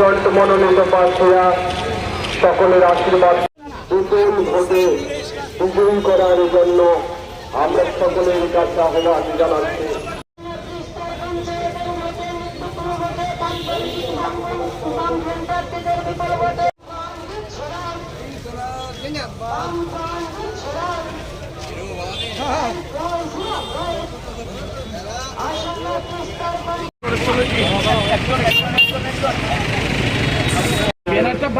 Front মনোনীত প্রার্থীরা সকলের আশীর্বাদ বিপুল ভোটে বিজয়ী করার জন্য আমরা সকলের কাছে আহ্বান জানাচ্ছি। ব্যানারটা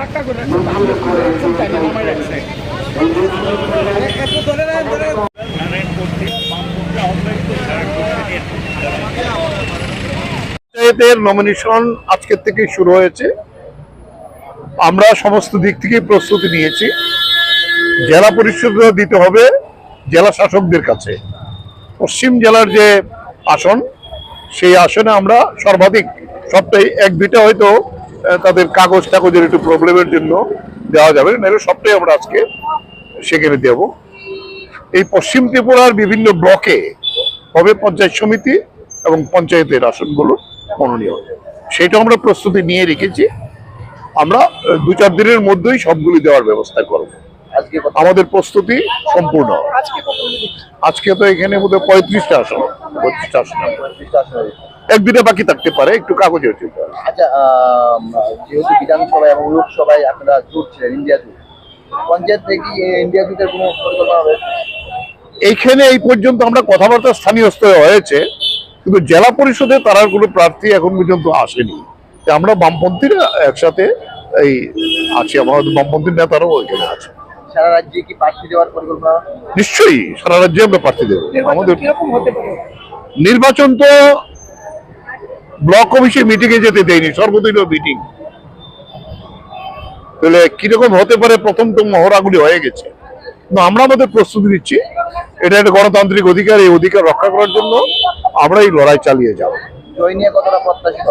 ভাগটা করে নমিনেশন আজকের থেকে শুরু হয়েছে। আমরা সমস্ত দিক থেকে প্রস্তুতি নিয়েছি। জেলা পরিষদ দিতে হবে জেলা শাসকদের কাছে। পশ্চিম জেলার যে আসন, সেই আসনে আমরা সর্বাধিক সবটাই এক দুইটা হয়তো তাদের কাগজ টাগজের একটু প্রবলেমের জন্য দেওয়া যাবে। না সবটাই আমরা আজকে সেখানে দেব। এই পশ্চিম ত্রিপুরার বিভিন্ন ব্লকে হবে পঞ্চায়েত সমিতি এবং পঞ্চায়েতের আসনগুলো মনোনীয় সেটা আমরা প্রস্তুতি নিয়ে রেখেছি। আমরা দু চার দিনের মধ্যেই সবগুলি দেওয়ার ব্যবস্থা করব। আজকে আমাদের প্রস্তুতি সম্পূর্ণ। আজকে তো এখানে বোধহয় পঁয়ত্রিশটা আসন পঁয়ত্রিশটা আসন। আছে। পঁয়ত্রিশটা আসন হয়েছে। এক দুটা বাকি থাকতে পারে একটু কাগজে হচ্ছে আচ্ছা যেহেতু বিধানসভা এবং লোকসভায় আপনারা জুটছিলেন ইন্ডিয়া জুট পঞ্চায়েত থেকে ইন্ডিয়া জুটের কোনো পরিকল্পনা হবে? এইখানে এই পর্যন্ত আমরা কথাবার্তা স্থানীয় স্তরে হয়েছে কিন্তু জেলা পরিষদে তার কোনো প্রার্থী এখন পর্যন্ত আসেনি। তা আমরা বামপন্থীরা একসাথে এই আছি আমাদের বামপন্থী নেতারাও ওইখানে আছে। সারা রাজ্যে কি প্রার্থী দেওয়ার পরিকল্পনা? নিশ্চয়ই সারা রাজ্যে আমরা প্রার্থী দেবো। আমাদের কীরকম হতে পারে? নির্বাচন তো ব্লক অফিসে মিটিংয়ে এ যেতে দেয়নি সর্বদলীয় মিটিং তাহলে কীরকম হতে পারে প্রথম তো মহড়াগুলি হয়ে গেছে। আমরা আমাদের প্রস্তুতি নিচ্ছি এটা একটা গণতান্ত্রিক অধিকার এই অধিকার রক্ষা করার জন্য আমরা এই লড়াই চালিয়ে যাব। জয় নিয়ে কতটা প্রত্যাশিত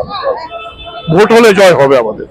ভোট হলে জয় হবে আমাদের।